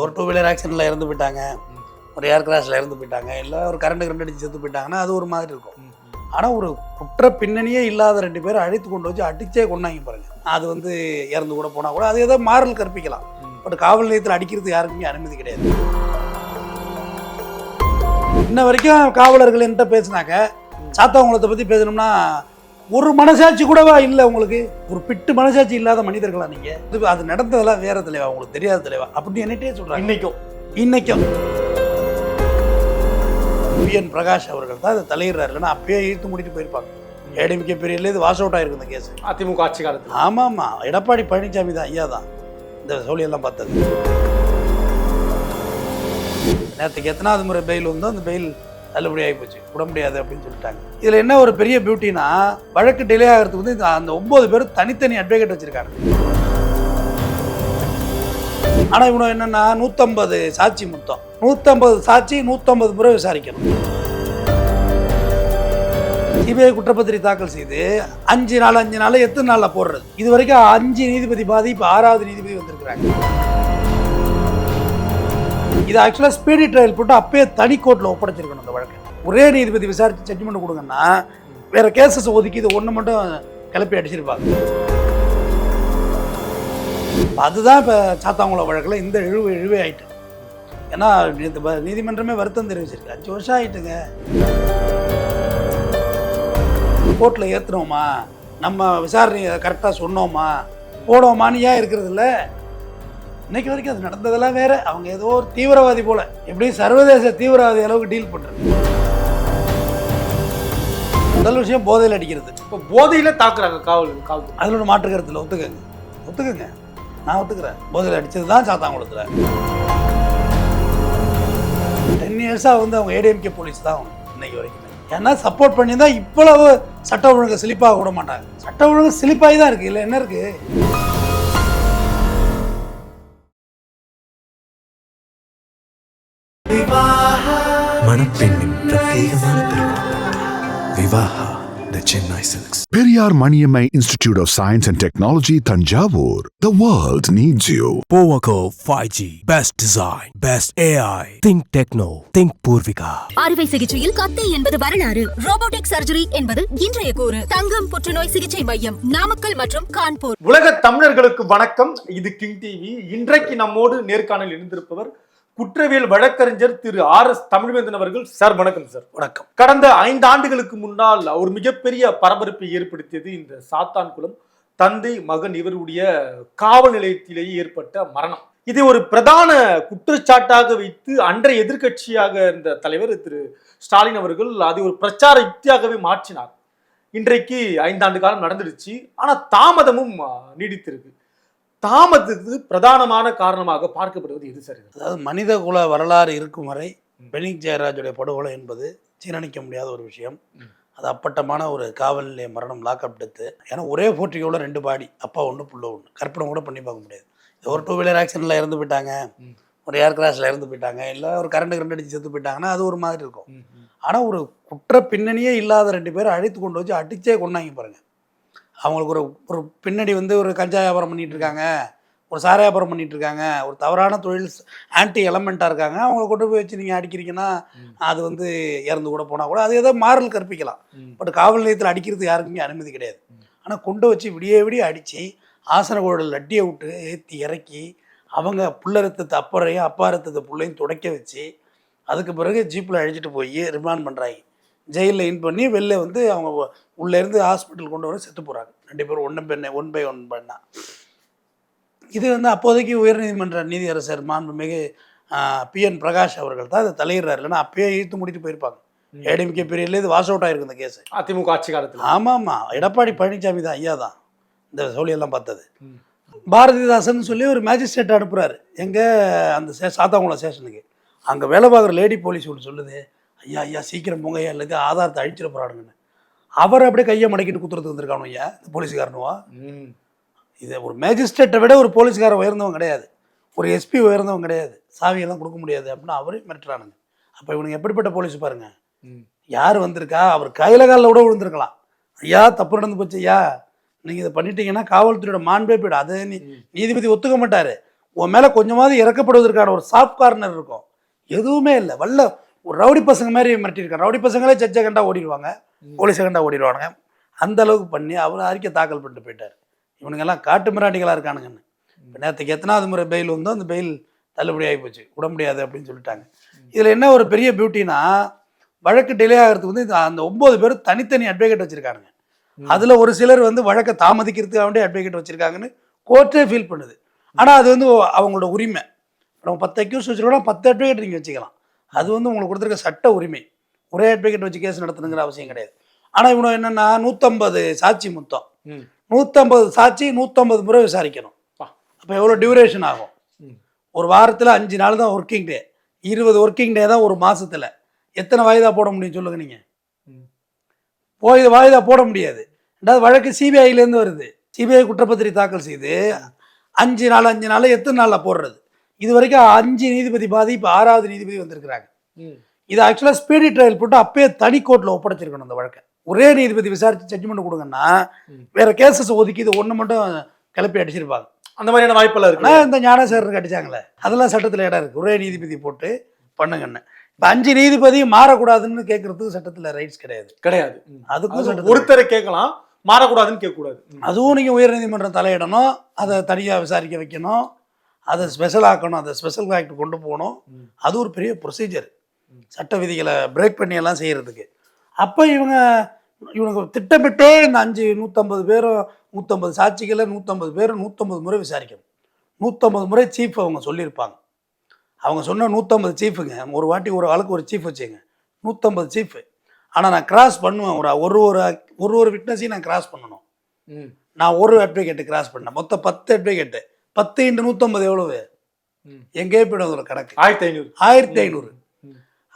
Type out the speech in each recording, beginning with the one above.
ஒரு two wheeler ஆக்சிடென்ட்ல இறந்து போயிட்டாங்க. ஒரு ஏர் கிராஷில் இறந்து போயிட்டாங்க. இல்லை ஒரு கரண்ட் கரண்ட் அடிச்சு செத்து போயிட்டாங்கன்னா அது ஒரு மாதிரி இருக்கும். ஆனால் ஒரு குற்ற பின்னணியே இல்லாத ரெண்டு பேரும் அழைத்து கொண்டு வச்சு அடிச்சே கொண்டாங்க பாருங்க. அது வந்து இறந்து கூட போனால் கூட அது ஏதோ மாறல் கற்பிக்கலாம். பட் காவல் நிலையத்தில் அடிக்கிறது யாருக்குமே அனுமதி கிடையாது. இன்ன வரைக்கும் காவலர்கள் என்கிட்ட பேசினாக்க சாத்தாங்குளத்தை பற்றி பேசணும்னா ஒரு மனசாட்சி கூடவா இல்லை உங்களுக்கு? ஒரு பிட்டு மனசாட்சி இல்லாத மனிதர்களா நீங்கள் இது அது நடந்ததெல்லாம் வேற தலைவா? உங்களுக்கு தெரியாத தலைவா? அப்படின்னு என்னட்டே சொல்கிறாங்க இன்னைக்கும். இன்னைக்கும். பிஎன் பிரகாஷ் அவர்கள் தான் இதை தலையிடுறாரு இல்லைன்னா அப்பயே இழுத்து மூடிட்டு போயிருப்பாங்க. பீரியட்ல இது வாஷ் அவுட் ஆயிருக்கு இந்த கேஸ் அதிமுக ஆட்சி காலத்துல. ஆமாம். ஆமாம் எடப்பாடி பழனிசாமி தான் ஐயா தான். இந்த சோழியெல்லாம் பார்த்தது. நேற்றுக்கு எத்தனாவது முறை பெயில் வந்தோ அந்த பெயில் தள்ளுபடி ஆகி போச்சு. விட முடியாது அப்படின்னு சொல்லிட்டாங்க. இதில் என்ன ஒரு பெரிய பியூட்டினா வழக்கு டிலே ஆகிறதுக்கு வந்து இந்த- அந்த ஒன்பது பேரும் தனித்தனி அட்வொகேட் வச்சிருக்காங்க. ஆனால் இவனும் என்னன்னா நூற்றம்பது சாட்சி மொத்தம். நூற்றம்பது சாட்சி நூற்றம்பது முறை விசாரிக்கணும். சிபிஐ குற்றப்பத்திரிகை தாக்கல் செய்து அஞ்சு நாள் அஞ்சு நாள் எத்தனை நாளில் போடுறது? இது வரைக்கும் அஞ்சு நீதிபதி பாதி இப்போ ஆறாவது நீதிபதி வந்திருக்கிறாங்க. இது ஆக்சுவலாக ஸ்பீடி ட்ரையல் போட்டு அப்பயே தனி கோர்ட்டில் ஒப்படைச்சிருக்கணும் அந்த வழக்கு. ஒரே நீதிபதி விசாரித்து ஜட்ஜ்மெண்ட் கொடுங்கன்னா வேற கேசஸ் ஒதுக்கி இது ஒன்று மட்டும் கிளப்பி அடிச்சிருப்பாங்க. அதுதான் இப்போ சாத்தாங்குளம் வழக்கில் இந்த இழுவை இழுவே ஆயிட்டு. ஏன்னா நீதிமன்றமே வருத்தம் தெரிவிச்சிருக்கு. அஞ்சு வருஷம் ஆயிட்டுங்க. கோர்ட்டில் ஏற்றுனோமா நம்ம விசாரணையை கரெக்டாக சொன்னோமா? போனோமான்னு ஏன் இருக்கிறது இல்லை? இன்னைக்கு வரைக்கும் அது நடந்ததெல்லாம் வேற. அவங்க ஏதோ ஒரு தீவிரவாதி போல. எப்படியும் சர்வதேச தீவிரவாதி அளவுக்கு டீல் பண்றது. முதல் விஷயம் போதையில் அடிக்கிறது. இப்போ போதையில தாக்குறாங்க காவல் காவல் அதில் ஒரு மாற்று கருத்தில் ஒத்துக்கங்க. ஒத்துக்கங்க. நான் ஒத்துக்கிறேன். போதையில் அடித்தது தான் சாத்தாங்குளத்தில் டென் இயர்ஸாக வந்து அவங்க ஏடிஎம்கே போலீஸ் தான் இன்னைக்கு வரைக்கும். ஏன்னா சப்போர்ட் பண்ணி தான் இவ்வளவு சட்ட ஒழுங்கு சிலிப்பாக விட மாட்டாங்க. சட்ட ஒழுங்கு சிலிப்பாகி தான் இருக்குது இல்லை என்ன இருக்குது மணப்பெண்ணின் பிரத்யேகமான the silks Periyar Maniammai Institute of Science and Technology, Tanjavur. The world needs you. Powaco 5G. Best design. Best AI. Think techno. Think Purvika. அறுவை சிகிச்சையில் கத்தை என்பது வரலாறு ரோபோட்டிக் சர்ஜரி என்பது இன்றைய கூறு தங்கம் புற்றுநோய் சிகிச்சை மையம் நாமக்கல் மற்றும் கான்பூர் உலக தமிழர்களுக்கு வணக்கம் இது கிங் டிவி இன்றைக்கு நம்மோடு நேர்காணல் இருந்திருப்பவர் குற்றவியல் வழக்கறிஞர் திரு ஆர் எஸ் தமிழ்வேந்தன் அவர்கள். சார் வணக்கம் சார். வணக்கம். கடந்த ஐந்து ஆண்டுகளுக்கு முன்னால் ஒரு மிகப்பெரிய பரபரப்பை ஏற்படுத்தியது இந்த சாத்தான்குளம் தந்தை மகன் இவருடைய காவல் நிலையத்திலேயே ஏற்பட்ட மரணம். இதை ஒரு பிரதான குற்றச்சாட்டாக வைத்து அன்றைய எதிர்க்கட்சியாக இருந்த தலைவர் திரு ஸ்டாலின் அவர்கள் அதை ஒரு பிரச்சார யுக்தியாகவே மாற்றினார். இன்றைக்கு ஐந்தாண்டு காலம் நடந்துடுச்சு. ஆனா தாமதமும் நீடித்திருக்கு. தாமதத்துக்கு பிரதானமான காரணமாக பார்க்கப்படுவது எது சரி அதாவது மனித குல வரலாறு இருக்கும் வரை பெனிக் ஜெயராஜுடைய படுகொலை என்பது ஜீரணிக்க முடியாத ஒரு விஷயம். அது அப்பட்டமான ஒரு காவல் நிலைய மரணம் லாக்அப் டெத்து ஏன்னா ஒரே போர்ட்டிக்கோட ரெண்டு பாடி அப்பா ஒன்று புள்ள ஒன்று கற்பனை கூட பண்ணி பார்க்க முடியாது. இது ஒரு டூ வீலர் ஆக்சிடென்ட்ல இறந்து போயிட்டாங்க. ஒரு ஏர் கிராஷில் இறந்து போயிட்டாங்க. இல்லை ஒரு கரண்ட் கரண்ட் அடிச்சு செத்து போயிட்டாங்கன்னா அது ஒரு மாதிரி இருக்கும். ஆனால் ஒரு குற்ற பின்னணியே இல்லாத ரெண்டு பேரும் அழைத்து கொண்டு வச்சு அடிச்சே கொண்டாங்க பாருங்க. அவங்களுக்கு ஒரு ஒரு பின்னாடி வந்து ஒரு கஞ்சா வியாபாரம் பண்ணிட்டு இருக்காங்க ஒரு சார வியாபாரம் பண்ணிட்டு இருக்காங்க ஒரு தவறான தொழில் ஆன்டி எலமெண்ட்டாக இருக்காங்க. அவங்கள கொண்டு போய் வச்சு நீங்கள் அடிக்கிறீங்கன்னா. அது வந்து இறந்து கூட போனால் கூட அது ஏதோ மாறல் கற்பிக்கலாம். பட் காவல் நிலையத்தில் அடிக்கிறது யாருக்குமே அனுமதி கிடையாது. ஆனால் கொண்டு வச்சு விடிய விடிய அடித்து ஆசன கோடல் லட்டியை விட்டு ஏற்றி இறக்கி அவங்க புள்ள ரத்தத்தை அப்பறையும் அப்பா ரத்தத்தை புள்ளையும் துடைக்க வச்சு அதுக்கு பிறகு ஜீப்பில் அழிச்சிட்டு போய் ரிமாண்ட் பண்ணுறாங்க ஜெயிலில் இன் பண்ணி வெளில வந்து அவங்க உ- உள்ள இருந்து ஹாஸ்பிட்டல் கொண்டு வர செத்து போகிறாங்க ரெண்டு பேரும் ஒன்று பெண்ணை ஒன் பை ஒன் பண்ணா. இது வந்து அப்போதைக்கு உயர்நீதிமன்ற நீதியரசர் மாண்புமிகு பிஎன் பிரகாஷ் அவர்கள் தான் இதை தலையிடுறாரு. இல்லைன்னா அப்பயே இழுத்து முடிட்டு போயிருப்பாங்க. ஏடிஎம்கே பீரியட்ல இது வாஷ் அவுட் ஆயிருக்கு இந்த கேஸ் அதிமுக ஆட்சி காலத்துல. ஆமாம். ஆமாம் எடப்பாடி பழனிசாமி தான் ஐயா தான். இந்த சோழியெல்லாம் பார்த்தது. பாரதிதாசன் சொல்லி ஒரு மேஜிஸ்ட்ரேட் அனுப்புறாரு. எங்கே அந்த சே சாத்தாங்குளம் ஸ்டேஷனுக்கு அங்கே வேலை பார்க்குற லேடி போலீஸ் ஒன்று சொல்லுது. ஐயா ஐயா சீக்கிரம் போங்க ஐயா இல்லைக்கு ஆதாரத்தை அழிச்சிட போகிறானுங்கன்னு அவர் அப்படியே கையை மடக்கிட்டு குத்துறதுக்கு வந்திருக்கானு ஐயா இந்த போலீஸ்காரனுவா? ம். இது ஒரு மேஜிஸ்ட்ரேட்டை விட ஒரு போலீஸ்காரன் உயர்ந்தவன் கிடையாது. ஒரு எஸ்பி உயர்ந்தவன் கிடையாது. சாவியெல்லாம் கொடுக்க முடியாது அப்படின்னு அவரே மிரட்டுறானுங்க. அப்போ இவனுங்க எப்படிப்பட்ட போலீஸ் பாருங்க. யார் வந்திருக்கா? அவர் கையில காலில் கூட விழுந்திருக்கலாம். ஐயா தப்பு நடந்து போச்சு ஐயா. நீங்கள் இதை பண்ணிட்டீங்கன்னா காவல்துறையோட மாண்பே போயிடும். அதை நீ நீதிபதி ஒத்துக்க மாட்டார். உன் மேலே கொஞ்சமாவது இறக்கப்படுவதற்கான ஒரு சாஃப்ட் கார்னர் இருக்கும். எதுவுமே இல்லை. வல்ல ஒரு ரவுடி பசங்க மாதிரி மிரட்டியிருக்காங்க ரவுடி பசங்களே ஜட்ஜை கண்டா ஓடிடுவாங்க. போலீஸை கண்டா ஓடிடுவாங்க அந்த அளவுக்கு பண்ணி அவர் அறிக்கை தாக்கல் பண்ணிட்டு போயிட்டார். இவனுங்கெல்லாம் காட்டு மிராண்டிகளாக இருக்கானுங்கன்னு. இப்போ நேற்றுக்கு எத்தனாவது முறை பெயில் வந்தோ அந்த பெயில் தள்ளுபடி ஆகி போச்சு. விட முடியாது அப்படின்னு சொல்லிட்டாங்க. இதில் என்ன ஒரு பெரிய பியூட்டினா வழக்கு டிலே ஆகிறதுக்கு வந்து அந்த ஒம்பது பேர் தனித்தனி அட்வொகேட் வச்சுருக்கானுங்க. அதில் ஒரு சிலர் வந்து வழக்கை தாமதிக்கிறதுக்காக வேண்டிய அட்வொகேட் வச்சுருக்காங்கன்னு கோர்ட்டே ஃபீல் பண்ணுது. ஆனால் அது வந்து அவங்களோட உரிமை. நம்ம பத்து அக்யூஸ் வச்சுருக்கோம்னா பத்து அட்வொகேட் நீங்கள் வச்சுக்கலாம். அது வந்து உங்களுக்கு கொடுத்துருக்க சட்ட உரிமை. ஒரே அட்வொகேட் வச்சு கேஸ் நடத்தணுங்கிற அவசியம் கிடையாது. ஆனால் இவனை என்னென்னா நூற்றம்பது சாட்சி மொத்தம். நூற்றம்பது சாட்சி நூற்றம்பது முறை விசாரிக்கணும். அப்போ எவ்வளோ டியூரேஷன் ஆகும். ஒரு வாரத்தில் அஞ்சு நாள் தான் ஒர்க்கிங் டே இருபது ஒர்க்கிங் டே தான் ஒரு மாசத்துல. எத்தனை வாய்தா போட முடியும் சொல்லுங்க நீங்கள். போய் வாய்தா போட முடியாது. ரெண்டாவது வழக்கு சிபிஐலேருந்து வருது. சிபிஐ குற்றப்பத்திரிகை தாக்கல் செய்து அஞ்சு நாள் அஞ்சு நாள் எத்தனை நாளில் போடுறது? இது வரைக்கும் அஞ்சு நீதிபதி பாதி இப்போ ஆறாவது நீதிபதி வந்திருக்கிறாங்க. இது ஆக்சுவலாக ஸ்பீடி ட்ரையல் போட்டு அப்பயே தனி கோர்ட்டில் ஒப்படைச்சிருக்கணும் அந்த வழக்கை. ஒரே நீதிபதி விசாரிச்சு ஜட்ஜ்மெண்ட் கொடுங்கன்னா. வேற கேசஸ் ஒதுக்கி இது ஒன்று மட்டும் கிளப்பி அடிச்சிருப்பாங்க. அந்த மாதிரியான வாய்ப்பெல்லாம் இருக்கு. ஆனால் இந்த ஞானசேகருக்கு அடிச்சாங்களே. அதெல்லாம் சட்டத்தில் இடம் இருக்குது ஒரே நீதிபதி போட்டு பண்ணுங்கன்னு. இப்போ அஞ்சு நீதிபதி மாறக்கூடாதுன்னு கேட்கறதுக்கு சட்டத்தில் ரைட்ஸ் கிடையாது. கிடையாது. அதுக்கும் அது சட்டத்தில் ஒருத்தரை கேட்கலாம். மாறக்கூடாதுன்னு கேட்கக்கூடாது. அதுவும் நீங்கள் உயர்நீதிமன்றம் தலையிடணும். அதை தனியாக விசாரிக்க வைக்கணும். அதை ஸ்பெஷல் ஆக்கணும் அதை ஸ்பெஷல் ஆக்ட் கொண்டு போகணும். அது ஒரு பெரிய ப்ரொசீஜர் சட்ட விதிகளை பிரேக் பண்ணி எல்லாம் செய்கிறதுக்கு அப்போ இவங்க இவங்க திட்டமிட்டே இந்த அஞ்சு நூற்றம்பது பேரும் நூற்றம்பது சாட்சிகளை நூற்றம்பது பேரும் நூற்றம்பது முறை விசாரிக்கணும். நூற்றம்பது முறை சீஃப் அவங்க சொல்லியிருப்பாங்க. அவங்க சொன்ன நூற்றம்பது சீஃபுங்க ஒரு வாட்டி ஒரு ஆளுக்கு ஒரு சீஃப் வச்சுங்க. நூற்றம்பது சீஃபு ஆனால் நான் கிராஸ் பண்ணுவேன் ஒரு ஒரு ஒரு ஒரு ஒரு விட்னஸையும் நான் கிராஸ் பண்ணணும். நான் ஒரு அட்வொகேட்டு கிராஸ் பண்ணேன். மொத்தம் பத்து அட்வொகேட்டு பத்து இன்ட்டு நூற்றம்பது எவ்வளவு. எங்கேயே போய்டும் ஒரு கணக்கு? ஆயிரத்தி ஐநூறு ஆயிரத்தி ஐநூறு.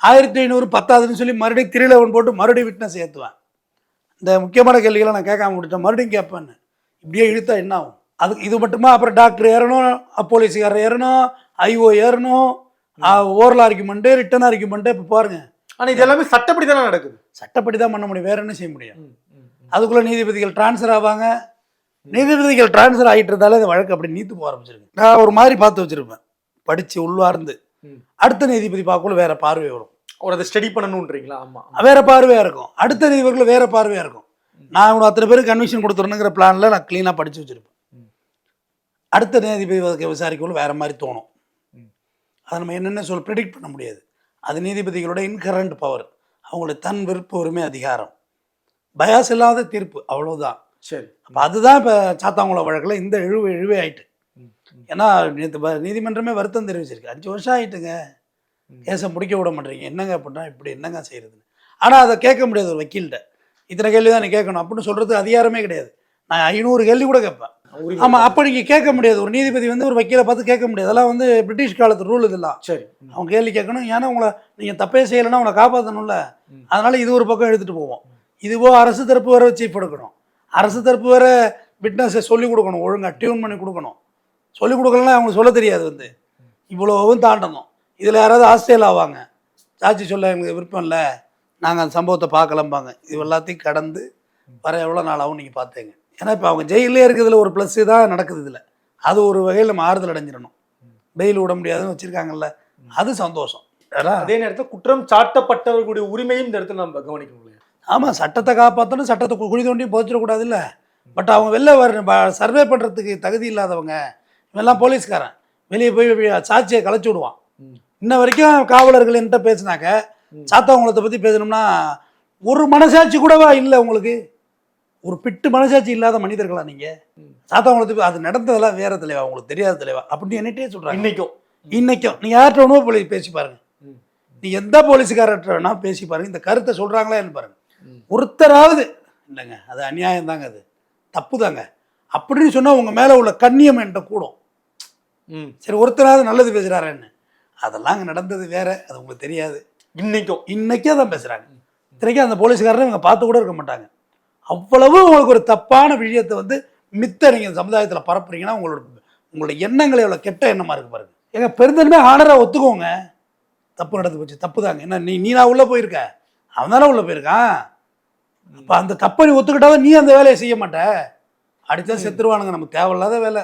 ஆயிரத்தி ஐநூறு பத்தாதுன்னு சொல்லி மறுபடியும் த்ரீ லெவன் போட்டு மறுபடியும் விட்னஸ் ஏற்றுவேன் இந்த முக்கியமான கேள்விகளை நான் கேட்காம விட்டுட்டேன். மறுபடியும் கேட்பேன்னு இப்படியே இழுத்தா என்ன ஆகும்? அதுக்கு இது மட்டுமா? அப்புறம் டாக்டர் ஏறணும் போலீஸுக்காரர் ஏறணும் ஐஓ ஏறணும் ஓரல் ஆர்குமெண்ட்டு ரிட்டன் ஆர்குமெண்ட்டு இப்போ பாருங்க. ஆனா இது எல்லாமே சட்டப்படி தானே நடக்குது? சட்டப்படி தான் பண்ண முடியும். வேற என்ன செய்ய முடியும். அதுக்குள்ள நீதிபதிகள் டிரான்ஸ்ஃபர் ஆவாங்க. நீதிபதிகள் டிரான்ஸ்ஃபர் ஆகிட்டு இருந்தாலே இந்த வழக்கு அப்படி நீத்து போக ஆரம்பிச்சிருக்கு நான் ஒரு மாதிரி பார்த்து வச்சிருப்பேன். படிச்சு உள்ளார்ந்து. ம். அடுத்த நீதிபதி பார்க்கக்குள்ள வேற பார்வை வரும். ஒரு அதை ஸ்டடி பண்ணணுன்றீங்களா ஆமா வேற பார்வையா இருக்கும். அடுத்த நீதிபதிகள் வேற பார்வையா இருக்கும். நான் இவனை அத்தனை பேருக்கு கன்விஷன் கொடுத்துருணுங்கிற பிளான்ல நான் க்ளீனாக படிச்சு வச்சிருப்பேன். அடுத்த நீதிபதி வழக்கை விசாரிக்கக்குள்ள வேற மாதிரி தோணும். அதை நம்ம என்னென்ன சொல்ல ப்ரிடிக்ட் பண்ண முடியாது. அது நீதிபதிகளோட இன்கரண்ட் பவர் அவங்களுடைய தன் விருப்ப உரிமை அதிகாரம். பயாஸ் இல்லாத தீர்ப்பு. அவ்வளவுதான். சரி. அப்போ அதுதான் இப்போ சாத்தாங்குளம் வழக்கில் இந்த இழுவை இழுவை ஆயிட்டு. ஏன்னா நேற்று நீதிமன்றமே வருத்தம் தெரிவிச்சிருக்கு. அஞ்சு வருஷம் ஆயிட்டுங்க. கேஸை முடிக்க விட மாட்டீங்க என்னங்க அப்படின்னா இப்படி என்னங்க செய்யறது? ஆனால் அதை கேட்க முடியாது ஒரு வக்கீல்கிட்ட. இத்தனை கேள்வி தான் நீ கேட்கணும். அப்படின்னு சொல்கிறதுக்கு அதிகாரமே கிடையாது. நான் ஐநூறு கேள்வி கூட கேட்பேன். ஆமாம் அப்போ நீங்கள் கேட்க முடியாது. ஒரு நீதிபதி வந்து ஒரு வக்கீலை பார்த்து கேட்க முடியாது. அதெல்லாம் வந்து பிரிட்டிஷ் காலத்து ரூல் இதெல்லாம். சரி. அவங்க கேள்வி கேட்கணும். ஏன்னா உங்களை நீங்கள் தப்பே செய்யலைன்னா உங்களை காப்பாற்றணும்ல. அதனால இது ஒரு பக்கம் எடுத்துகிட்டு போவோம். இதுவோ அரசு தரப்பு வேற சீஃப் எடுக்கணும். அரசு தரப்பு வேற விட்னஸை சொல்லிக் கொடுக்கணும் ஒழுங்காக டியூன் பண்ணி கொடுக்கணும். சொல்லிக் கொடுக்கலன்னா அவங்களுக்கு சொல்ல தெரியாது வந்து. இவ்வளோவும் தாண்டணும். இதில் யாராவது ஆஸ்திரேலியா ஆவாங்க சாட்சி சொல்ல எங்களுக்கு விருப்பம் இல்லை. நாங்கள் அந்த சம்பவத்தை பார்க்கலம்பாங்க. இது எல்லாத்தையும் கடந்து வர எவ்வளோ நாள் ஆகும் நீங்கள் பார்த்தேங்க. ஏன்னா இப்போ அவங்க ஜெயிலே இருக்கிறதுல ஒரு ப்ளஸ்ஸு தான் நடக்குது இதில். அது ஒரு வகையில் நம்ம ஆறுதல் அடைஞ்சிடணும். பெயில் விட முடியாதுன்னு வச்சுருக்காங்கல்ல. அது சந்தோஷம். அதே நேரத்தில் குற்றம் சாட்டப்பட்டவர்களுடைய உரிமையும் இந்த இடத்துல நம்ம கவனிக்கணும் ஆமாம் சட்டத்தை காப்பாற்றணும் சட்டத்தை குழி தோண்டி போச்சிடக்கூடாதுல்ல பட் அவங்க வெளில வர சர்வே பண்ணுறதுக்கு தகுதி இல்லாதவங்க இவெல்லாம் போலீஸ்காரன். வெளியே போய் சாட்சியை கலைச்சி விடுவான். இன்ன வரைக்கும் காவலர்கள் என்கிட்ட பேசினாக்க ம். சாத்தாங்குளத்தை பற்றி பேசணும்னா ஒரு மனசாட்சி கூடவா இல்லை உங்களுக்கு? ஒரு பிட்டு மனசாட்சி இல்லாத மனிதர்களா நீங்கள் ம். சாத்தாங்குளத்துக்கு அது நடந்ததெல்லாம் வேற தலைவா உங்களுக்கு தெரியாத தலைவா? அப்படின்னு என்னட்டே சொல்கிறாங்க இன்னைக்கும். இன்னைக்கும். நீங்கள் யார்கிட்ட வேணுமோ போலீஸ் பேசி பாருங்க. ம். நீ எந்த போலீஸுக்காரர்கிட்ட வேணா பேசி பாருங்க. இந்த கருத்தை சொல்கிறாங்களா என்ன பாருங்க. ம். ஒருத்தராவது இல்லைங்க அது அநியாயம் தாங்க அது. தப்பு தாங்க. அப்படின்னு சொன்னால் உங்கள் மேலே உள்ள கண்ணியம் என்கிட்ட கூடும். ம். சரி ஒருத்தராவது நல்லது பேசுகிறாருன்னு அதெல்லாம் அங்கே நடந்தது வேற அது உங்களுக்கு தெரியாது. இன்னைக்கும். இன்னைக்கே தான் பேசுகிறாங்க இத்தனைக்கும் அந்த போலீஸ்காரரை இவங்க பார்த்து கூட இருக்க மாட்டாங்க. அவ்வளவு உங்களுக்கு ஒரு தப்பான விஷயத்தை வந்து மித்த நீங்கள் சமுதாயத்தில் பரப்புறீங்கன்னா உங்களோட உங்களோட எண்ணங்கள் எவ்வளோ கெட்ட எண்ணமாக இருக்கு பாருங்க. எங்க பெருந்தன்மை ஆனராக ஒத்துக்கோங்க. தப்பு நடந்து போச்சு தப்பு தாங்க. என்ன நீ நீ நான் உள்ளே போயிருக்க? அவன் தானே உள்ளே போயிருக்கான்? அப்போ அந்த தப்பை நீ ஒத்துக்கிட்டாதான் நீ அந்த வேலையை செய்ய மாட்ட. அடித்தா செத்துருவானுங்க. நமக்கு தேவையில்லாத வேலை.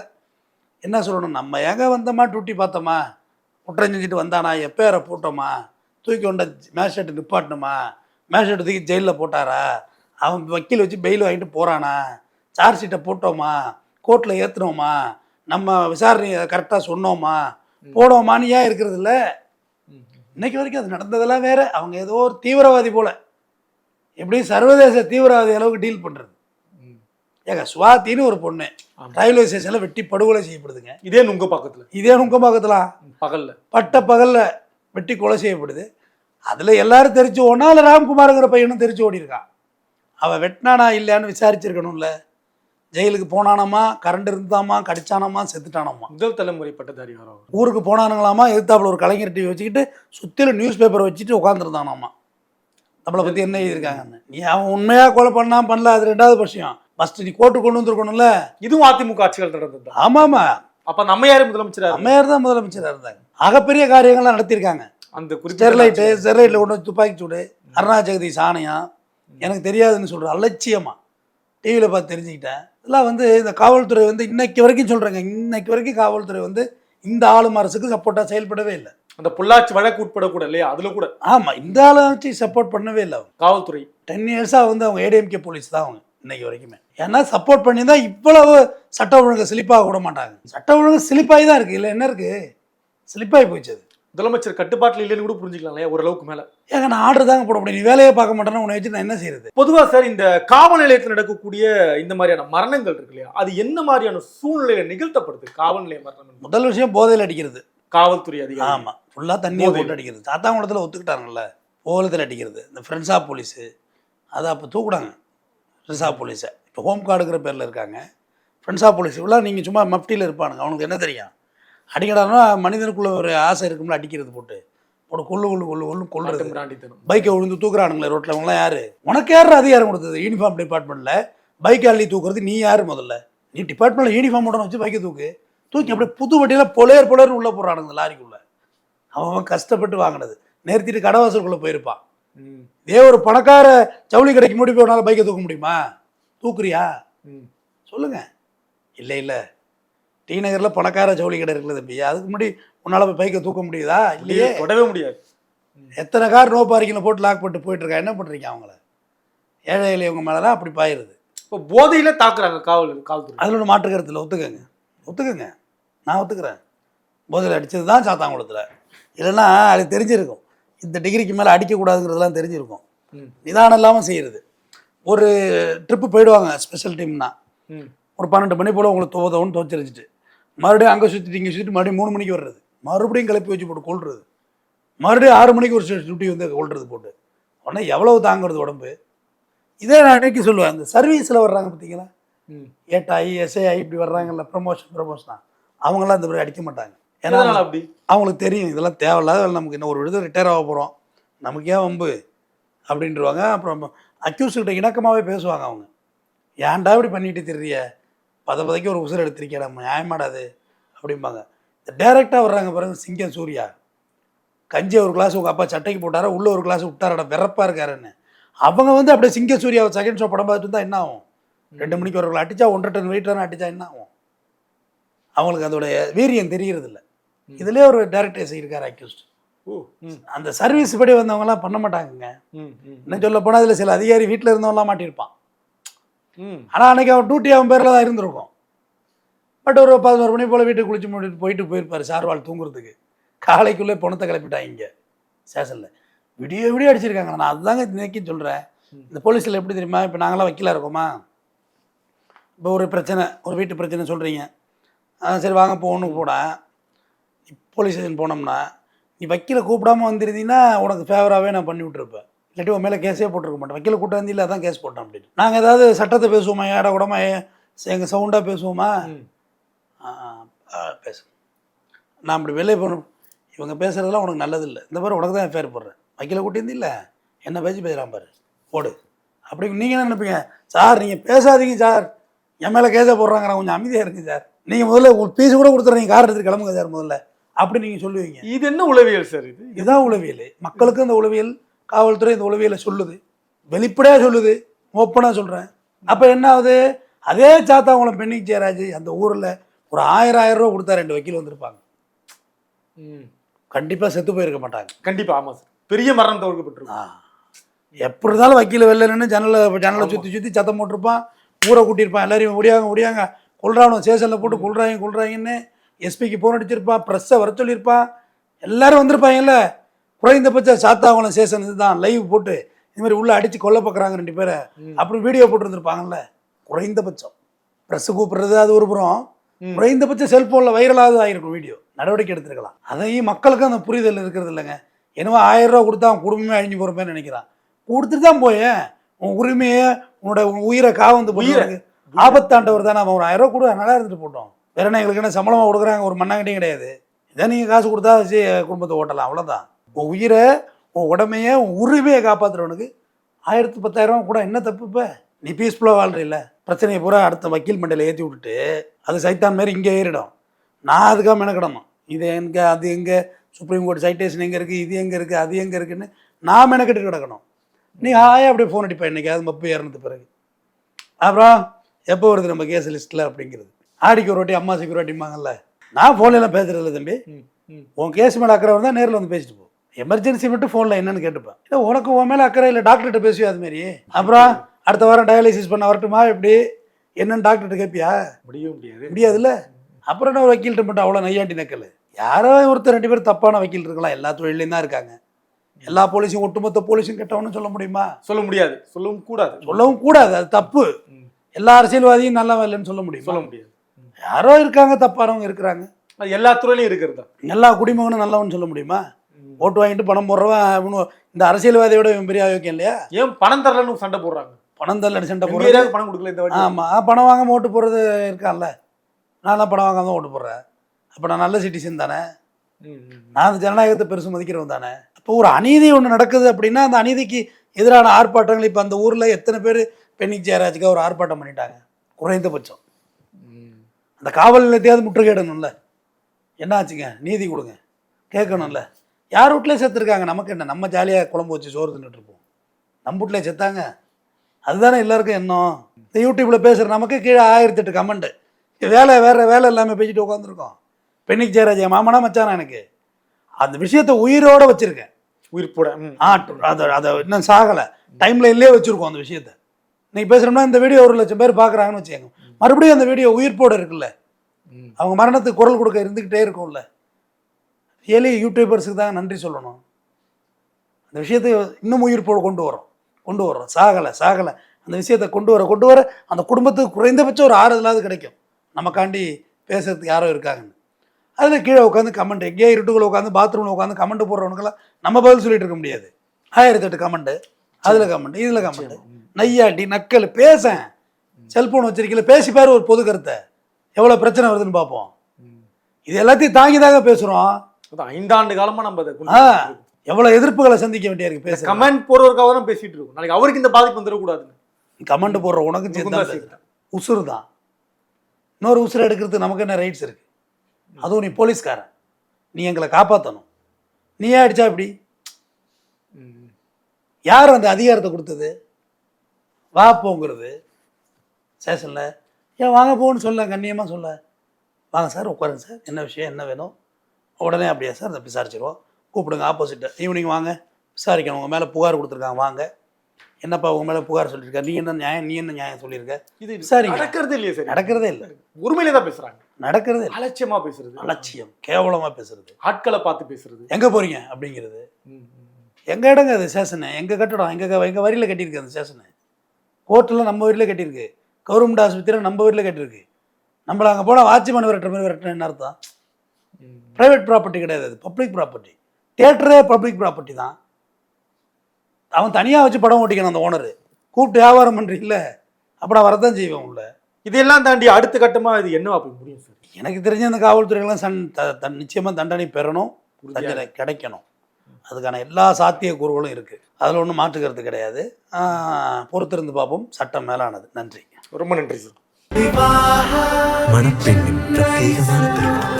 என்ன சொல்லணும்? நம்ம ஏங்க வந்தோமா? டியூட்டி பார்த்தோமா? குற்றம் செஞ்சுட்டு வந்தானா? எப்பேரை போட்டோமா? தூக்கி கொண்ட மேஜிஸ்ட்ரேட் நிப்பாட்டணுமா? மேஜிஸ்ட்ரேட் தூக்கி ஜெயிலில் போட்டாரா? அவன் வக்கீல் வச்சு பெயில் வாங்கிட்டு போகிறானா சார்ஜ் ஷீட்டை போட்டோமா? கோர்ட்டில் ஏற்றுனோமா நம்ம விசாரணையை கரெக்டாக சொன்னோமா? போனோமான்னு ஏன் இருக்கிறது இல்ல? இன்னைக்கு வரைக்கும் அது நடந்ததெல்லாம் வேற. அவங்க ஏதோ ஒரு தீவிரவாதி போல. எப்படி சர்வதேச தீவிரவாதி அளவுக்கு டீல் பண்ணுறது ஏங்க சுவாத்தின்னு ஒரு பொண்ணு. ரயில்வே ஸ்டேஷனில் வெட்டி படுகொலை செய்யப்படுதுங்க. இதே நுங்க பக்கத்துல. இதே நுங்கம்பாக்கத்தில் பகல்ல. பட்ட பகல்ல வெட்டி கொலை செய்யப்படுது. அதில் எல்லாரும் தெரிச்சு ஓடனா இல்லை ராம்குமாருங்கிற பையனும் தெரிச்சு ஓடி இருக்கான் அவன் வெட்டினானா இல்லையான்னு விசாரிச்சிருக்கணும்ல. ஜெயிலுக்கு போனானாமா கரண்ட் இருந்தாமா கடிச்சானாமா செத்துட்டானாமா? முதல் தலைமுறை பட்டதாரி. ஊருக்கு போனானுங்களாமா எதிர்த்தாப்புல ஒரு கலைஞர் டிவி வச்சுக்கிட்டு சுற்றிலும் நியூஸ் பேப்பர் வச்சுட்டு உட்காந்துருந்தானாமா நம்மளை பற்றி என்ன எழுதியிருக்காங்கன்னு நீ அவன் உண்மையாக கொலை பண்ணா பண்ணல அது ரெண்டாவது விஷயம். ஃபஸ்ட்டு நீ கோர்ட்டு கொண்டு வந்திருக்கணும்ல? இதுவும் அதிமுக ஆட்சிகள் நடந்தது? ஆமாமா. அப்ப நம்ம யாரு முதலமைச்சரா? அம்மையார் தான் முதலமைச்சராக இருந்தாங்க. ஆகப்பெரிய காரியங்கள்லாம் நடத்தியிருக்காங்க. அந்த ஸ்டெர்லைட்டு ஸ்டெர்லைட்டில் கொண்டு வந்து துப்பாக்கி சூடு அருணா ஜெகதீஷ் ஆணையம் எனக்கு தெரியாதுன்னு சொல்கிற அலட்சியமா. டிவியில் பார்த்து தெரிஞ்சுக்கிட்டேன். இதெல்லாம் வந்து இந்த காவல்துறை வந்து இன்னைக்கு வரைக்கும் சொல்கிறேங்க இன்னைக்கு வரைக்கும் காவல்துறை வந்து இந்த ஆளும் அரசுக்கு சப்போர்ட்டாக செயல்படவே இல்லை. அந்த பொள்ளாச்சி வழக்கு உட்பட கூட இல்லையா? அதுல கூட. ஆமாம் இந்த ஆளும் சப்போர்ட் பண்ணவே இல்லை அவங்க. காவல்துறை. டென் இயர்ஸாக வந்து அவங்க ஏடிஎம்கே போலீஸ் தான் அவங்க இன்னைக்கு வரைக்குமே. ஏன்னா சப்போர்ட் பண்ணி தான் இவ்வளவு சட்ட ஒழுங்கு ஸ்லிப்பாக விட மாட்டாங்க. சட்ட ஒழுங்கு ஸ்லிப்பாகி தான் இருக்குது இல்லை என்ன இருக்குது ஸ்லிப்பாகி போச்சு அது. முதலமைச்சர் கட்டுப்பாட்டுல இல்லைன்னு கூட புரிஞ்சுக்கலாம் இல்லையா ஓரளவுக்கு மேல? ஏங்க நான் ஆர்டர் தாங்க போட முடியும். நீ வேலையை பார்க்க மாட்டேன்னா உன்னை வச்சு நான் என்ன செய்யறது பொதுவா சார் இந்த காவல் நிலையத்தில் நடக்கக்கூடிய இந்த மாதிரியான மரணங்கள் இருக்கு இல்லையா அது என்ன மாதிரியான சூழ்நிலையில நிகழ்த்தப்படுது? காவல் நிலைய மரணம்? முதல் விஷயம் போதையில் அடிக்கிறது. காவல்துறை அதிகாரி. ஆமாம் ஃபுல்லாக தண்ணியை. போட்டு அடிக்கிறது சாத்தாங்குளத்தில் ஒத்துக்கிட்டாங்கல்ல? போலத்தில் அடிக்கிறது. இந்த ஃப்ரெண்ட்ஸ் ஆஃப் போலீஸு. அதை அப்போ தூக்குனாங்க. ஃப்ரெண்ட்ஸ் ஆஃப் போலீஸை. இப்போ ஹோம் கார்டுங்கிற பேரில் இருக்காங்க. Friends of police. இவ்வளோ நீங்கள் சும்மா மஃப்டியில் இருப்பானுங்க. அவனுக்கு என்ன தெரியும்? அடிக்கடானா மனிதனுக்குள்ள ஒரு ஆசை இருக்கும்ல அடிக்கிறது போட்டு. போட்டு கொள்ளு கொள்ளு கொள்ளு கொள்ளு மிராண்டித்தனம். பைக்கை விழுந்து தூக்குறானுங்களே ரோட்டில் அவங்களாம் யாரு? உனக்கு யார் அதிகாரம் கொடுத்தது? யூனிஃபார்ம் டிபார்ட்மெண்ட்டில் பைக் அள்ளி தூக்குறது நீ யார் முதல்ல? நீ டிபார்ட்மெண்ட்டில் யூனிஃபார்ம் உடனே வச்சு பைக்கை தூக்கு. தூக்கி அப்படியே புது வண்டியில் பொலேர் பொலேர்னு உள்ளே போடுறானுங்க லாரிக்குள்ளே. அவன் கஷ்டப்பட்டு வாங்கினது. நிறுத்திட்டு கடவாசலுக்குள்ளே போயிருப்பான். ம், இதே ஒரு பணக்கார ஜவுளி கடைக்கு முடி போனாலும் பைக்கை தூக்க முடியுமா? தூக்குறியா? ம். சொல்லுங்க. இல்லை இல்லை. டி நகரில் பணக்கார ஜவுளி கடை இருக்குது தம்பி. அதுக்கு முன்னாடி உன்னால் போய் பைக்கை தூக்க முடியுதா? இல்லையே. தொடவே முடியாது. எத்தனை கார் நோ பார்க்கிங்கில் போட்டு லாக் போட்டு போயிட்டு இருக்கா? என்ன பண்ணுறீங்க அவங்கள? ஏழை எளியவங்க மேலே தான் அப்படி பாயிருது. இப்போ போதையில தாக்குறாங்க காவல் காவல்துறை. அதில் ஒன்று மாற்று கருத்தில் ஒத்துக்கங்க. ஒத்துக்கங்க. நான் ஒத்துக்கிறேன். போதையில் அடித்தது தான் சாத்தாங்குளத்தில் இல்லைன்னா அது தெரிஞ்சிருக்கும். இந்த டிகிரிக்கு மேலே அடிக்கக்கூடாதுங்கிறதுலாம் தெரிஞ்சிருக்கும். நிதானம் இல்லாமல் செய்கிறது ஒரு ட்ரிப்பு போயிடுவாங்க ஸ்பெஷல் டீம்னா. ஒரு பன்னெண்டு மணி போல் உங்களுக்கு துவதவன்னு துவச்சிருச்சுட்டு மறுபடியும் அங்கே சுற்றிட்டு இங்கே சுற்றிட்டு மறுபடியும் மூணு மணிக்கு வர்றது. மறுபடியும் கிளப்பி வச்சு போட்டு கொள்றது மறுபடியும் ஆறு மணிக்கு ஒரு டியூட்டி வந்து கொள்றது போட்டு. உடனே எவ்வளவு தாங்குறது உடம்பு? இதே நான் அன்னைக்கு சொல்லுவேன் அந்த சர்வீஸில் வர்றாங்க பார்த்தீங்களா. ஏட்டாயி எஸ்ஏஐ இப்படி வர்றாங்கல்ல ப்ரமோஷன் ப்ரமோஷனா அவங்களாம் இந்த மாதிரி அடிக்க மாட்டாங்க. ஏன்னா அப்படி? அவங்களுக்கு தெரியும் இதெல்லாம் தேவையில்லாத நமக்கு இன்னும் ஒரு விடுதலை ரிட்டையர் ஆக போகிறோம் நமக்கு வம்பு அப்படின்றவாங்க. அப்புறம் அக்யூஸ்கிட்ட இணக்கமாகவே பேசுவாங்க அவங்க. ஏன்டா இப்படி பண்ணிட்டு திரிய பத பதைக்கு ஒரு உசுர் எடுத்திருக்கியா நம்ம நியாயமாடாது அப்படிம்பாங்க. டேரெக்டாக வர்றாங்க பாருங்க சிங்கம் சூர்யா. கஞ்சி ஒரு கிளாஸ் உங்கள் அப்பா சட்டைக்கு போட்டாரா உள்ள ஒரு கிளாஸ் விட்டாரடா வெறப்பா இருக்காருன்னு. அவங்க வந்து அப்படியே சிங்க சூர்யாவை செகண்ட் ஷோ படம் பார்த்துட்டு இருந்தால் என்ன ஆகும்? ரெண்டு மணிக்கு ஒரு அடிச்சா ஒன்றரை டன் வெயிட் அடிச்சா என்ன ஆகும்? அவங்களுக்கு அதோடைய வீரியம் தெரியறது இல்ல இதுலயே ஒரு டேரக்டர் இருக்கார் அக்யூஸ்ட் அந்த சர்வீஸ் படி வந்தவங்கலாம் பண்ண மாட்டாங்கங்க. இன்னும் சொல்ல போனால் இதில் சில அதிகாரி வீட்டில் இருந்தவங்களாம் மாட்டியிருப்பான். ம். ஆனால் அன்னைக்கு அவன் டியூட்டி அவன் பேரில் தான் இருந்திருக்கும். பட் ஒரு பதினோரு மணி போல் வீட்டுக்கு குளிச்சு முடிட்டு போயிட்டு போயிருப்பார் சார்வால் தூங்குறதுக்கு. காலைக்குள்ளே பணத்தை கிளப்பிட்டாங்க இங்கே ஸ்டேஷனில். விடிய விடிய அடிச்சிருக்காங்க. நான் அதுதாங்க இன்னைக்கு சொல்கிறேன் இந்த போலீஸில் எப்படி தெரியுமா? இப்போ நாங்களாம் வக்கீலாக இருக்கோமா? இப்போ ஒரு பிரச்சனை ஒரு வீட்டு பிரச்சனை சொல்கிறீங்க சரி வாங்க போகணும் போட. போலீஸ் ஸ்டேஷன் போனோம்னா நீ வக்கீலை கூப்பிடாம வந்திருந்தீங்கன்னா உனக்கு ஃபேவராகவே நான் பண்ணி விட்டுருப்பேன். இல்லாட்டி உன் மேலே கேஸே போட்டிருக்க மாட்டேன். வக்கீலை கூட்ட வந்தில்ல அதான் கேஸ் போட்டேன் அப்படின்னு. நாங்கள் ஏதாவது சட்டத்தை பேசுவோமா? ஏடா கூடமா எங்கள் சவுண்டாக பேசுவோமா? பேசு. நான் அப்படி வெளியே போகணும் இவங்க பேசுகிறதெல்லாம் உனக்கு நல்லதில்லை. இந்த மாதிரி உனக்கு தான் எஃப்ஐஆர் போடுறேன். வக்கீலை கூட்டியிருந்தில்ல என்ன பேச்சு பேசுகிறான் பாரு. போடு அப்படி நீங்கள் என்ன நினைப்பீங்க? சார் நீங்கள் பேசாதீங்க சார். என் மேலே கேஸை போடுறாங்க கொஞ்சம் அமைதியாக இருங்க சார். நீங்கள் முதல்ல ஒரு பீஸ் கூட கொடுத்துட்றீங்க கார் எடுத்துட்டு கிளம்புங்க சார் முதல்ல. அப்படி நீங்கள் சொல்லுவீங்க. இது என்ன உளவியல் சார் இது? இதுதான் உளவியல். மக்களுக்கும் இந்த உளவியல் காவல்துறை இந்த உளவியலை சொல்லுது. வெளிப்படையாக சொல்லுது. ஓப்பனாக சொல்கிறேன் அப்போ என்ன ஆகுது? அதே சாத்தாங்குளம் பெண்ணிக் ஜெயராஜ் அந்த ஊரில் ஒரு ஆயிரம் ஆயிரம் ரூபா கொடுத்தா ரெண்டு வக்கீல் வந்திருப்பாங்க. ம். கண்டிப்பாக செத்து போயிருக்க மாட்டாங்க. கண்டிப்பா ஆமா சார். பெரிய மரணம் தவிர்க்கப்பட்டிருக்கும். எப்படி இருந்தாலும் வக்கீல் வெளில நின்று ஜன்னலை ஜன்னலை சுற்றி சுற்றி சத்தம் போட்டிருப்பான். ஊரை கூட்டியிருப்பான். எல்லாரையும் முடியாங்க முடியாங்க கொள்றானும் ஸ்டேஷனில் போட்டு கொள்றாங்க கொள்றாங்கன்னு எஸ்பிக்கு ஃபோன் அடிச்சிருப்பான் ப்ரெஸ்ஸை வர சொல்லியிருப்பான் எல்லாரும் வந்திருப்பாங்கல்ல? குறைந்தபட்ச சாத்தாங்குளம் ஸ்டேஷன் இதுதான். லைவ் போட்டு இது மாதிரி உள்ள அடித்து கொல்ல பார்க்குறாங்க ரெண்டு பேரை. அப்புறம் வீடியோ போட்டுருந்துருப்பாங்கல்ல? குறைந்தபட்சம். ப்ரெஸ்ஸு கூப்பிடுறது அது ஒரு புறம். ம். குறைந்தபட்சம் செல்ஃபோனில் வைரலாவது ஆயிருக்கும் வீடியோ நடவடிக்கை எடுத்திருக்கலாம். அதையும் மக்களுக்கு அந்த புரிதல் இருக்கிறது இல்லைங்க. என்னவோ ஆயிரம் ரூபா கொடுத்தா அவன் குடும்பமே அழிஞ்சு போகிறப்பேன்னு நினைக்கிறான். கொடுத்துட்டு தான் போயேன். உன் உரிமையை உன்னோட உன் உயிரை காவந்து. உயிரை? ஆபத்தாண்டவர் தானே. அவன் ஒரு ஆயிரம் ரூபா கொடு நல்லா இருந்துட்டு போட்டோம். வேற என்ன எங்களுக்கு என்ன சம்பளமாக கொடுக்குறாங்க? ஒரு மண்ணாங்கட்டியும் கிடையாது. இதை நீங்கள் காசு கொடுத்தா வச்சு குடும்பத்தை ஓட்டலாம். அவ்வளோதான் உன் உயிரை உன் உடமையை உன் உரிமையை காப்பாற்றுறவனுக்கு ஆயிரத்து பத்தாயிரம் கூட என்ன தப்பு இப்போ? நீ பீஸ்ஃபுல்லாக வாழ்றில்ல. பிரச்சனையை பூரா அடுத்த வக்கீல் மண்டையில் ஏற்றி விட்டுட்டு அது சைத்தான் மாதிரி இங்கே ஏறிடும். நான் அதுக்காக மெனக்கிடணும். இது எங்கே அது எங்கே? சுப்ரீம் கோர்ட் சைட்டேஷன் எங்கே இருக்குது இது எங்கே இருக்குது அது எங்கே இருக்குன்னு நான் மெனக்கிட்டு கிடக்கணும். நீ ஹாயாக அப்படியே ஃபோன் அடிப்பேன் இன்றைக்கி அது மப்பு ஏறினது பிறகு. அப்புறம் எப்போ வருது நம்ம கேஸ் லிஸ்ட்டில் அப்படிங்கிறது? ஆடிக்கு ஒரு வாட்டி அம்மா ஒரு வாட்டிம்பாங்கல்ல நான் ஃபோன்லாம் பேசுறது இல்லை தம்பி. உன் கேஸ் மேலே அக்கறை வந்தால் நேரில் வந்து பேசிட்டு போ. எமர்ஜென்சி மட்டும் ஃபோனில் என்னன்னு கேட்டுப்பேன். இல்லை உனக்கு உன் மேலே அக்கறை இல்லை டாக்டர்கிட்ட பேசுவியா அதுமாரி அப்புறம் அடுத்த வாரம் டயாலிசிஸ் பண்ண வரட்டுமா எப்படி? என்னன்னு டாக்டர்கிட்ட கேட்பியா முடியவே முடியாது. முடியாதுல்ல? அப்புறம் என்ன ஒரு வக்கீல்கிட்ட மட்டும் அவ்வளோ நையாண்டி நக்கல்? யாரோ ஒருத்தர் ரெண்டு பேர் தப்பான வக்கீல் இருக்கலாம். எல்லா தொழிலையும் தான் இருக்காங்க. எல்லா போலீஸும் ஒட்டுமொத்த போலீஸும் கெட்டவனு சொல்ல முடியுமா? சொல்ல முடியாது. சொல்லவும் கூடாது. சொல்லவும் கூடாது. அது தப்பு. எல்லா அரசியல்வாதியும் நல்லவன் இல்லைன்னு சொல்ல முடியும்? சொல்ல முடியாது. யாரோ இருக்காங்க தப்பானவங்க இருக்கிறாங்க. எல்லா துறையிலையும் இருக்கிறதா? எல்லா குடிமகனும் நல்லவன் சொல்ல முடியுமா? ஓட்டு வாங்கிட்டு பணம் போடுறவன் இந்த அரசியல்வாதியோட இவன் பெரிய ஆயோக்கியம் இல்லையா? ஏன் பணம் தரலன்னு சண்டை போடுறாங்க? பணம் தரல சண்டை ஏரியாவுக்கு பணம் கொடுக்கல இந்த வாட்டி. ஆமா பணம் வாங்காம ஓட்டு போடுறது இருக்கான்ல. நான்லாம் பணம் வாங்காம தான் ஓட்டு போடுறேன். அப்போ நான் நல்ல சிட்டிசன் தானே. நான் அந்த ஜனநாயகத்தை பெருசு மதிக்கிறவன் தானே? அப்போ ஒரு அநீதி ஒன்று நடக்குது அப்படின்னா அந்த அநீதிக்கு எதிரான ஆர்ப்பாட்டங்கள் இப்போ அந்த ஊரில் எத்தனை பேர் பெண்ணிக் ஜெயராஜுக்கு ஒரு ஆர்ப்பாட்டம் பண்ணிட்டாங்க. குறைந்தபட்சம். அந்த காவல் நிலையத்தையாவது முற்றுகையிடணும்ல? என்ன ஆச்சுங்க? நீதி கொடுங்க. கேட்கணும்ல. யார் வீட்லேயே செத்துருக்காங்க. நமக்கு என்ன? நம்ம ஜாலியாக குழம்பு வச்சு சோறு தின்னுட்டு இருப்போம். நம்ம வீட்லேயே செத்தாங்க. அதுதானே எல்லாருக்கும் எண்ணம்? இந்த யூடியூப்பில் பேசுகிற நமக்கு கீழே ஆயிரத்தெட்டு கமெண்ட்டு வேலை வேறு வேலை இல்லாமல் பேசிட்டு உட்காந்துருக்கோம் பெண்ணிக் ஜெயராஜ் என் மாமனா மச்சானா எனக்கு? அந்த விஷயத்தை உயிரோட வச்சுருக்கேன். உயிர் போட. ஆ அதை அதை இன்னும் சாகலை. டைமில் இல்லே வச்சுருக்கோம் அந்த விஷயத்தை. இன்னைக்கு பேசுகிறோம்னா இந்த வீடியோ ஒரு லட்சம் பேர் பார்க்குறாங்கன்னு வச்சுக்கோங்க. மறுபடியும் அந்த வீடியோ உயிர்ப்போட இருக்குல்ல. அவங்க மரணத்துக்கு குரல் கொடுக்க இருந்துக்கிட்டே இருக்கும்ல. ரியலி யூடியூபர்ஸுக்கு தான் நன்றி சொல்லணும். அந்த விஷயத்தை இன்னும் உயிர்ப்போடு கொண்டு வரோம் கொண்டு வரோம் சாகலை சாகலை. அந்த விஷயத்தை கொண்டு வர கொண்டு வர அந்த குடும்பத்துக்கு குறைந்தபட்சம் ஒரு ஆறுதலாவது கிடைக்கும். நமக்காண்டி பேசுறதுக்கு யாரோ இருக்காங்கன்னு. அதில் கீழே உட்காந்து கமெண்ட் எங்கேயோ இருட்டுக்குள்ள உட்காந்து பாத்ரூமில் உட்காந்து கமெண்ட் போடுறவனுக்கெல்லாம் நம்ம பதில் சொல்லிட்டு இருக்க முடியாது. ஆயிரத்தெட்டு கமெண்ட்டு அதில் கமெண்ட் இதில் கமெண்ட் நையாண்டி நக்கல் பேசேன். செல்போன் வச்சிருக்கல பேசி பாரு ஒரு பொது கருத்தை. எவ்வளோ பிரச்சனை வருதுன்னு பார்ப்போம். இது எல்லாத்தையும் தாங்கி தாங்க பேசுகிறோம் ஐந்தாண்டு காலமா நம்ம அதை. எவ்வளோ எதிர்ப்புகளை சந்திக்க வேண்டியிருக்கு இந்த பேசுகிறேன் கமெண்ட் போடுறவருக்காக தான் பேசிட்டு இருக்கோம். நாளைக்கு அவருக்கு இந்த பாதிப்பு வந்துடக்கூடாதுன்னு. கமெண்ட் போடுற சேர்த்து. உசுறு தான். இன்னொரு உசுரை எடுக்கிறதுக்கு நமக்கு என்ன ரைட்ஸ் இருக்கு? அதுவும் நீ போலீஸ்காரன். நீ எங்களை காப்பாற்றணும் நீ ஏன் அடிச்சா இப்படி. யார் அந்த அதிகாரத்தை கொடுத்தது? வா ஸ்டேஷனில் ஏன் வாங்க போன்னு சொல்ல கண்ணியமாக சொல்ல. வாங்க சார் உட்காருங்க சார். என்ன விஷயம் என்ன வேணும்? உடனே அப்படியா சார் அதை விசாரிச்சிருவோம். கூப்பிடுங்க ஆப்போசிட்டை ஈவினிங் வாங்க. விசாரிக்கணும். உங்கள் மேலே புகார் கொடுத்துருக்காங்க வாங்க. என்னப்பா உங்கள் மேலே புகார் சொல்லியிருக்க? நீ என்ன நியாயம் நீ என்ன நியாயம் சொல்லியிருக்க? இது விசாரிங்க. நடக்கிறதே இல்லையே சரி. நடக்கிறதே இல்லை. உரிமையில தான் பேசுறாங்க. நடக்கிறதே இல்லை. அலட்சியமா பேசுறது. அலட்சியம் கேவலமாக பேசுறது. ஆட்களை பார்த்து பேசுறது. எங்கே போகிறீங்க அப்படிங்கிறது. எங்கள் இடங்க அது ஸ்டேஷனு எங்கள் கட்டடம்? எங்கள் எங்கள் வரியில் கட்டியிருக்கு அந்த ஸ்டேஷனு கோர்ட்டில் நம்ம வரியில் கட்டியிருக்கு. கவர்மெண்ட் ஆஸ்பத்திரியில் நம்ம வரியில் கட்டியிருக்கு நம்மளை அங்கே போனால் வாட்ச்மேன் விரட்டுற மாதிரி விரட்டுற என்ன அர்த்தம். ப்ரைவேட் ப்ராப்பர்ட்டி கிடையாது அது பப்ளிக் ப்ராப்பர்ட்டி தேட்டரே பப்ளிக் ப்ராப்பர்ட்டி தான். அவன் தனியாக வச்சு படம் ஓட்டிக்கணும் அந்த ஓனரு கூப்பிட்டு வியாபாரம் பண்ணுறீங்கள அப்புறம் வரதான் செய்வேன் உள்ள இதெல்லாம் தாண்டி அடுத்த கட்டமா இது என்னவா போய் முடியும் சார் எனக்கு தெரிஞ்ச அந்த காவல்துறைகள்லாம் சன் த தன் நிச்சயமாக தண்டனை பெறணும் தண்டனை கிடைக்கணும். அதுக்கான எல்லா சாத்தியக்கூறுகளும் இருக்குது அதில் ஒன்றும் மாற்றுக்கிறது கிடையாது. பொறுத்திருந்து பார்ப்போம். சட்டம் மேலானது. நன்றி. ரொம்ப நன்றி சார் மணப்பெண்ணின் பிரத்யேகமான திருமணம்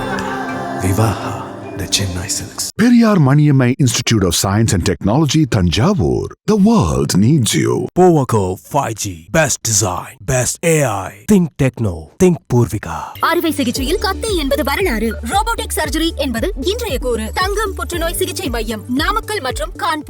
விவாஹா த Chennai Silks. Periyar Maniammai Institute of Science and Technology, Tanjavur. The world needs you. Powaco 5G. Best design. Best AI. Think techno. Think Purvika. அறுவை சிகிச்சையில் கத்தை என்பது வரலாறு ரோபோட்டிக் சர்ஜரி என்பது இன்றைய கூறு தங்கம் புற்றுநோய் சிகிச்சை மையம் நாமக்கல் மற்றும் கான்பூர்